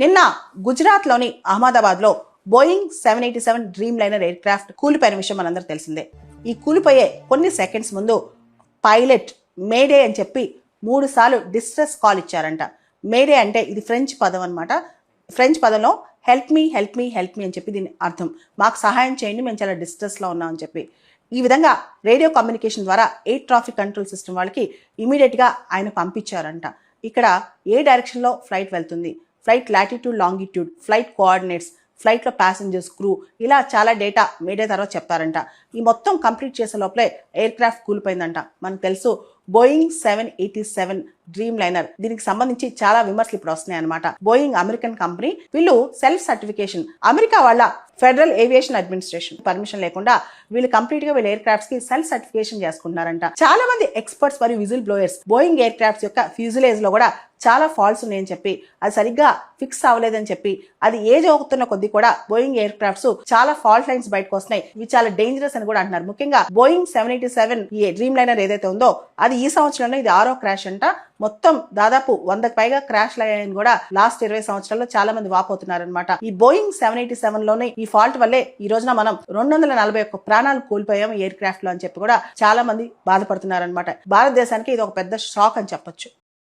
నిన్న గుజరాత్లోని అహ్మదాబాద్లో Boeing seven eighty seven dreamliner aircraft కూలిపోయిన విషయం మనందరూ తెలిసిందే. ఈ కూలిపోయే కొన్ని సెకండ్స్ ముందు పైలట్ మేడే అని చెప్పి మూడు సార్లు డిస్ట్రెస్ కాల్ ఇచ్చారంట. మేడే అంటే ఇది ఫ్రెంచ్ పదం అనమాట ఫ్రెంచ్ పదంలో help me help me help me అని చెప్పి దీని అర్థం. మాకు సహాయం చేయండి మేము చాలా డిస్ట్రెస్లో ఉన్నామని చెప్పి. ఈ విధంగా రేడియో కమ్యూనికేషన్ ద్వారా ఎయిర్ ట్రాఫిక్ కంట్రోల్ సిస్టమ్ వాళ్ళకి ఇమీడియట్గా ఆయన పంపించారంట. ఇక్కడ ఏ డైరెక్షన్లో ఫ్లైట్ వెళ్తుంది? Flight latitude longitude flight coordinates ఫ్లైట్లో ప్యాసింజర్స్ క్రూ ఇలా చాలా డేటా మీడియా తర్వాత చెప్తారంట. ఈ మొత్తం కంప్లీట్ చేసే లోపలే ఎయిర్ క్రాఫ్ట్ కూలిపోయిందంట. మనకు తెలుసు Boeing seven eighty seven dreamliner దీనికి సంబంధించి చాలా విమర్శలు ఇప్పుడు వస్తున్నాయి అనమాట బోయింగ్ అమెరికన్ కంపెనీ వీళ్ళు సెల్ఫ్ సర్టిఫికేషన్ అమెరికా వాళ్ళ ఫెడరల్ ఏవియేషన్ అడ్మినిస్ట్రేషన్ పర్మిషన్ లేకుండా వీళ్ళు కంప్లీట్గా వీళ్ళ ఎయిర్ క్రాఫ్ట్స్కి సెల్ఫ్ సర్టిఫికేషన్ చేసుకుంటున్నారంట. చాలా మంది ఎక్స్పర్ట్స్ మరియు whistleblowers Boeing aircrafts యొక్క ఫ్యూజిలేజ్లో కూడా చాలా ఫాల్ట్స్ ఉన్నాయని చెప్పి అది సరిగ్గా ఫిక్స్ అవ్వలేదని చెప్పి అది ఏజ్ అవుతున్న కొద్దీ కూడా బోయింగ్ ఎయిర్ క్రాఫ్ట్స్ చాలా ఫాల్ట్ లైన్స్ బయటకు వస్తున్నాయి. ఇవి చాలా డేంజరస్ అని కూడా అంటున్నారు. ముఖ్యంగా బోయింగ్ సెవెన్ ఎయిటీ సెవెన్ ఈ డ్రీమ్ లైనర్ ఏదైతే ఉందో అది ఈ సంవత్సరంలో ఇది ఆరో క్రాష్ అంట. మొత్తం దాదాపు వందకు పైగా క్రాష్ అయ్యాయని కూడా లాస్ట్ ఇరవై సంవత్సరాల్లో చాలా మంది వాపోతున్నారు అనమాట ఈ బోయింగ్ సెవెన్ ఎయిటీ సెవెన్లోనే ఈ ఫాల్ట్ వల్లే ఈ రోజున మనం రెండు వందల నలభై ఒక్క ప్రాణాలు కోల్పోయాం ఎయిర్ క్రాఫ్ట్లో అని చెప్పి కూడా చాలా మంది బాధపడుతున్నారు అనమాట భారతదేశానికి ఇది ఒక పెద్ద షాక్ అని చెప్పొచ్చు.